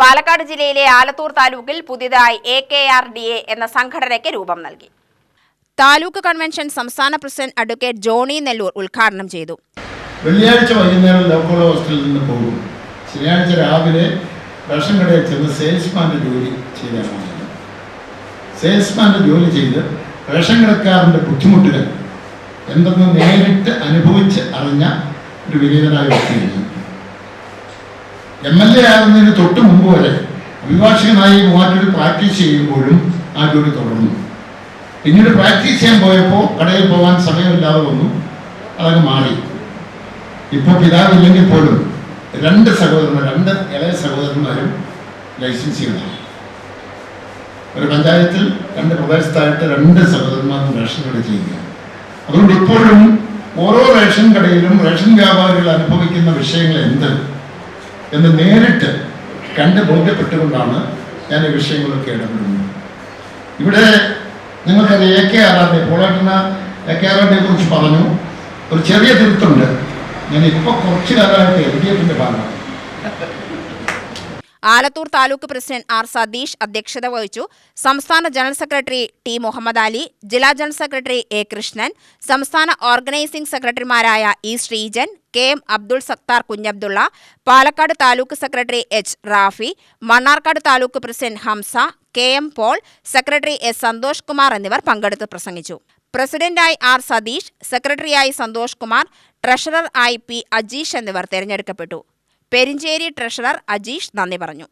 പാലക്കാട് ജില്ലയിലെ ആലത്തൂർ താലൂക്കിൽ പുതിയതായി A K R D A എന്ന സംഘടനയ്ക്ക് രൂപം നൽകി. താലൂക്ക് കൺവെൻഷൻ സംസ്ഥാന പ്രസിഡന്റ് അഡ്വക്കേറ്റ് ജോണി നെല്ലൂർ ഉദ്ഘാടനം ചെയ്തു. വെള്ളിയാഴ്ച വൈകുന്നേരം ലോക്കോളോ ഹോസ്റ്റലിൽ നിന്ന് പോകും. ശനിയാഴ്ച രാവിലെ റേഷൻ കടയിൽ ചെന്ന് സെയിൽസ്മാന്റെ ജോലി ചെയ്താണ് സെയിൽസ്മാന്റെ ജോലി ചെയ്ത് റേഷൻ കടക്കാരന്റെ ബുദ്ധിമുട്ടുകൾ എന്തെന്ന് നേരിട്ട് അനുഭവിച്ച് അറിഞ്ഞ ഒരു വിനീതനായ വ്യക്തിയാണ് എം എൽ എ ആകുന്നതിന് തൊട്ട് മുമ്പ് വരെ അഭിഭാഷകനായി മൂവാറ്റൂർ പ്രാക്ടീസ് ചെയ്യുമ്പോഴും ആ ജോലി തുടർന്നു. പിന്നീട് പ്രാക്ടീസ് ചെയ്യാൻ പോയപ്പോൾ കടയിൽ പോകാൻ സമയമില്ലാതെ വന്നു. അതങ്ങ് മാറി. ഇപ്പോൾ പിതാവില്ലെങ്കിൽ പോലും രണ്ട് സഹോദരന്മാർ രണ്ട് ഇളയ സഹോദരന്മാരും ലൈസൻസികളാണ്. ഒരു പഞ്ചായത്തിൽ രണ്ട് പ്രദേശത്തായിട്ട് രണ്ട് സഹോദരന്മാരും റേഷൻ കട ചെയ്യുക അതുകൊണ്ട് ഇപ്പോഴും ഓരോ റേഷൻ കടയിലും റേഷൻ വ്യാപാരികൾ അനുഭവിക്കുന്ന വിഷയങ്ങൾ എന്ത്? എന്ന് നേരിട്ട് കണ്ട് ബോധ്യപ്പെട്ടുകൊണ്ടാണ് ഞാൻ ഈ വിഷയങ്ങളൊക്കെ ഇടപെടുന്നത്. ഇവിടെ നിങ്ങൾക്കറിയാം എ കെ ആറാറിനെ പോളാട്ടിന എ കെ ആറാറിനെ കുറിച്ച് പറഞ്ഞു. ഒരു ചെറിയ തിരുത്തുണ്ട്. ഞാൻ ഇപ്പോൾ കുറച്ച് കാലമായിട്ട് എൽ ഡി എഫിന്റെ ഭാഗമാണ്. ആലത്തൂർ താലൂക്ക് പ്രസിഡന്റ് ആർ സതീഷ് അധ്യക്ഷത വഹിച്ചു. സംസ്ഥാന general secretary T Muhammad Ali ജില്ലാ ജനറൽ സെക്രട്ടറി എ കൃഷ്ണൻ സംസ്ഥാന ഓർഗനൈസിംഗ് സെക്രട്ടറിമാരായ E Sreejan K M Abdul Sathar Kunhabdulla Palakkad taluk secretary H Rafi Mannarkkad taluk president Hamsa K M Paul secretary S Santhosh Kumar എന്നിവർ പങ്കെടുത്ത് പ്രസംഗിച്ചു. പ്രസിഡന്റായി R Satheesh സെക്രട്ടറിയായി Santhosh Kumar treasurer ആയി P Ajeesh എന്നിവർ തെരഞ്ഞെടുക്കപ്പെട്ടു. പെരിഞ്ചേരി ട്രഷറർ അജീഷ് നന്ദി പറഞ്ഞു